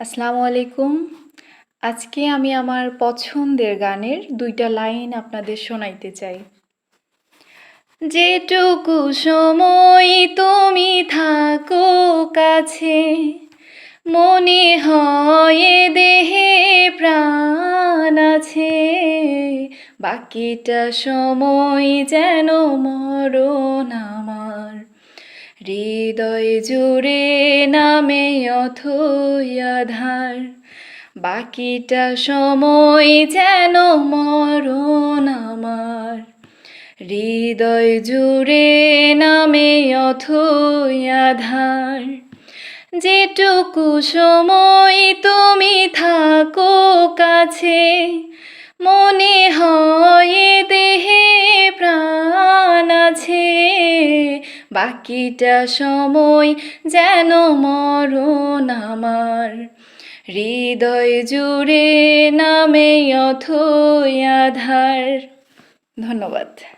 আসসালামু আলাইকুম। আজকে আমি আমার পছন্দের গানের দুইটা লাইন আপনাদের শোনাইতে চাই। যেটুকু সময় তুমি থাকো কাছে, মনে হয় দেহে প্রাণ আছে। বাকিটা সময় যেন মরণ আমার হৃদয় জুড়ে নামে অথই আধার। বাকিটা সময় যেন মরণ আমার। হৃদয় জুড়ে নামে অথই আধার। যেটুকু সময় তুমি থাকো কাছে, মনে হয় বাকিটা সময় যেন মরণ আমার। হৃদয় জুড়ে নামে অথই আধার। ধন্যবাদ।